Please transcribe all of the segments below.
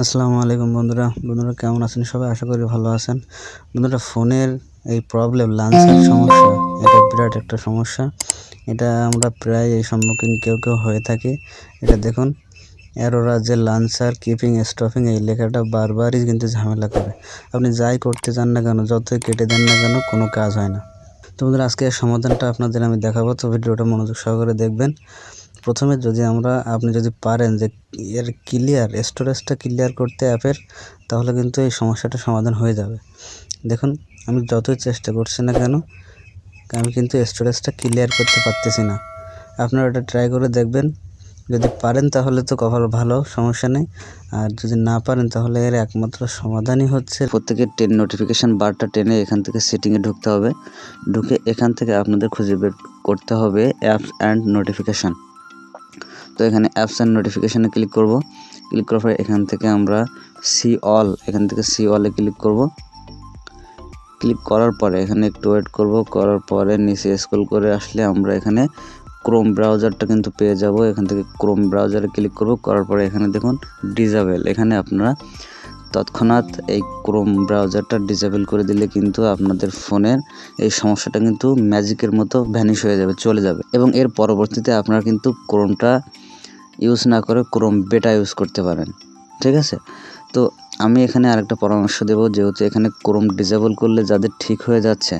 আসসালামু আলাইকুম বন্ধুরা। বন্ধুরা কেমন আছেন? সবাই আশা করি ভালো আছেন। বন্ধুরা, ফোনের এই প্রবলেম লাঞ্চের সমস্যা, এটা বিরাট একটা সমস্যা। এটা আমরা প্রায় এই সম্মুখীন কেউ কেউ হয়ে থাকি। এটা দেখুন, এরোরা যে লাঞ্চার কিপিং স্টপিং এই লেখাটা বারবারই কিন্তু ঝামেলা করে। আপনি যাই করতে চান না কেন, যতই কেটে দেন না কেন, কোনো কাজ হয় না। তো বন্ধুরা আজকে সমাধানটা আপনাদের আমি দেখাবো। তো ভিডিওটা মনোযোগ সহকারে দেখবেন। প্রথমে যদি আমরা, আপনি যদি পারেন যে এর ক্লিয়ার স্টোরেজটা ক্লিয়ার করতে অ্যাপের, তাহলে কিন্তু এই সমস্যাটা সমাধান হয়ে যাবে। দেখুন, আমি যতই চেষ্টা করছি না কেন, আমি কিন্তু স্টোরেজটা ক্লিয়ার করতে পারতেছি না। আপনারা এটা ট্রাই করে দেখবেন। যদি পারেন তাহলে তো কপাল ভালো, সমস্যা নেই। আর যদি না পারেন তাহলে এর একমাত্র সমাধানই হচ্ছে প্রত্যেকের টেন নোটিফিকেশান বারটা টেনে এখান থেকে সেটিংয়ে ঢুকতে হবে। ঢুকে এখান থেকে আপনাদের খুঁজে বের করতে হবে অ্যাপস অ্যান্ড নোটিফিকেশান তো এখানে অ্যাপস অ্যান্ড নোটিফিকেশানে ক্লিক করব। ক্লিক করার পরে এখান থেকে আমরা সি অল এখান থেকে সি অলে ক্লিক করব। ক্লিক করার পরে এখানে একটু ওয়েট করব। করার পরে নিচে স্ক্রল করে আসলে আমরা এখানে ক্রোম ব্রাউজারটা কিন্তু পেয়ে যাব। এখান থেকে ক্রোম ব্রাউজারে ক্লিক করব। করার পরে এখানে দেখুন ডিজাবেল এখানে আপনারা তৎক্ষণাৎ এই ক্রোম ব্রাউজারটা ডিসেবল করে দিলে কিন্তু আপনাদের ফোনের এই সমস্যাটা কিন্তু ম্যাজিকের মতো ভ্যানিশ হয়ে যাবে, চলে যাবে। এবং এর পরবর্তীতে আপনারা কিন্তু ক্রোমটা ইউজ না করে ক্রোম বেটা ইউজ করতে পারেন, ঠিক আছে? তো আমি এখানে আরেকটা পরামর্শ দেব, যেহেতু এখানে ক্রোম ডিসেবল করলে যাদের ঠিক হয়ে যাচ্ছে,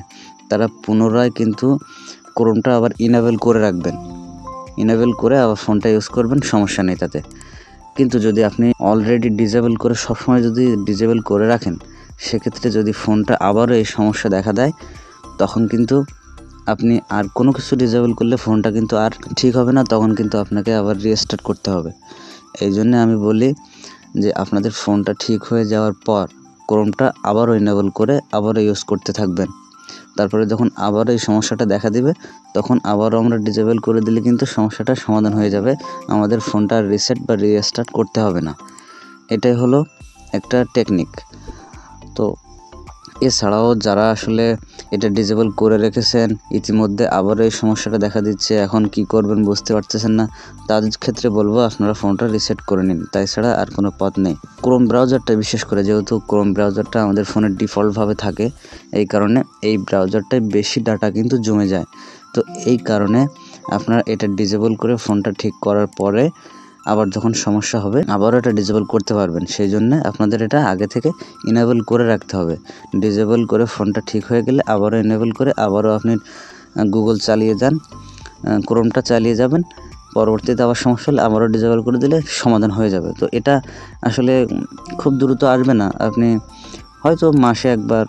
তারা পুনরায় কিন্তু ক্রোমটা আবার ইনেবল করে রাখবেন। ইনেবল করে আবার ফোনটা ইউজ করবেন, সমস্যা নেই তাতে। কিন্তু যদি আপনি অলরেডি ডিজেবল করে সবসময় যদি ডিজেবল করে রাখেন, সেক্ষেত্রে যদি ফোনটা আবারও এই সমস্যা দেখা দেয়, তখন কিন্তু আপনি আর কোনো কিছু ডিজেবল করলে ফোনটা কিন্তু আর ঠিক হবে না, তখন কিন্তু আপনাকে আবার রিস্টার্ট করতে হবে। এই জন্যে আমি বলি যে, আপনাদের ফোনটা ঠিক হয়ে যাওয়ার পর ক্রোমটা আবারও ইনেবল করে আবারও ইউজ করতে থাকবেন। তারপরে যখন আবারও এই সমস্যাটা দেখা দিবে, তখন আবারও আমরা ডিজেবল করে দিলে কিন্তু সমস্যাটা সমাধান হয়ে যাবে। আমাদের ফোনটা রিসেট বা রিস্টার্ট করতে হবে না। এটাই হলো একটা টেকনিক তো এছাড়াও যারা আসলে এটা ডিজেবল করে রেখেছেন। ইতিমধ্যে আবারও এই সমস্যাটা দেখা দিচ্ছে। এখন কি করবেন বুঝতে পারতেছেন না। তাদের ক্ষেত্রে বলব, আপনারা ফোনটা রিসেট করে নিন। তাই ছাড়া আর কোনো পথ নেই। ক্রোম ব্রাউজারটা বিশেষ করে, যেহেতু ক্রোম ব্রাউজারটা আমাদের ফোনে ডিফল্টভাবে থাকে, এই কারণে এই ব্রাউজারটায় বেশি ডাটা কিন্তু জমে যায়। তো এই কারণে আপনারা এটা ডিজেবল করে ফোনটা ঠিক করার পরে আবার যখন সমস্যা হবে, আবারও এটা ডিজেবল করতে পারবেন। সেই জন্য আপনাদের এটা আগে থেকে ইনেবল করে রাখতে হবে। ডিজেবল করে ফোনটা ঠিক হয়ে গেলে আবারও ইনেবল করে আবারও আপনি গুগল চালিয়ে যান ক্রোমটা চালিয়ে যাবেন। পরবর্তীতে আবার সমস্যা হলে আবারও ডিজেবল করে দিলে সমাধান হয়ে যাবে। তো এটা আসলে খুব দ্রুত আসবে না। আপনি হয়তো মাসে একবার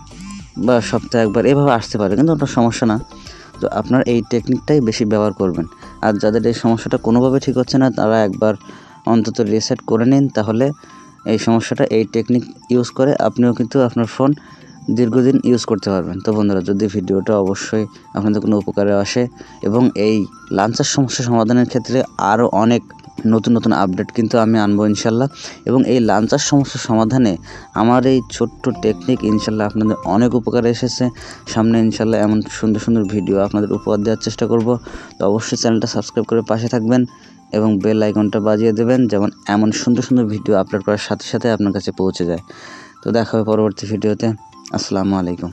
বা সপ্তাহে একবার এভাবে আসতে পারে, কিন্তু ওটা সমস্যা না। তো আপনার এই টেকনিকটাই বেশি ব্যবহার করবেন। আর যাদের এই সমস্যাটা কোনোভাবে ঠিক হচ্ছে না, তারা একবার অন্তত রিসেট করে নিন, তাহলে এই সমস্যাটা এই টেকনিক ইউজ করে আপনিও কিন্তু আপনার ফোন দীর্ঘদিন ইউজ করতে পারবেন। তো বন্ধুরা, যদি ভিডিওটা অবশ্যই আপনাদের কোনো উপকারে আসে এবং এই লাঞ্চার সমস্যা সমাধানের ক্ষেত্রে আরও অনেক নতুন নতুন আপডেট কিন্তু আমি আনব ইনশাল্লাহ। এবং এই লাঞ্চার সমস্যা সমাধানে আমার এই ছোট্ট টেকনিক ইনশাল্লাহ আপনাদের অনেক উপকারে এসেছে। সামনে ইনশাল্লাহ এমন সুন্দর সুন্দর ভিডিও আপনাদের উপহার দেওয়ার চেষ্টা করব। তো অবশ্যই চ্যানেলটা সাবস্ক্রাইব করে পাশে থাকবেন এবং বেল আইকনটা বাজিয়ে দেবেন যেমন এমন সুন্দর সুন্দর ভিডিও আপলোড করার সাথে সাথে আপনার কাছে পৌঁছে যায়। তো দেখা হবে পরবর্তী ভিডিওতে আসসালামু আলাইকুম।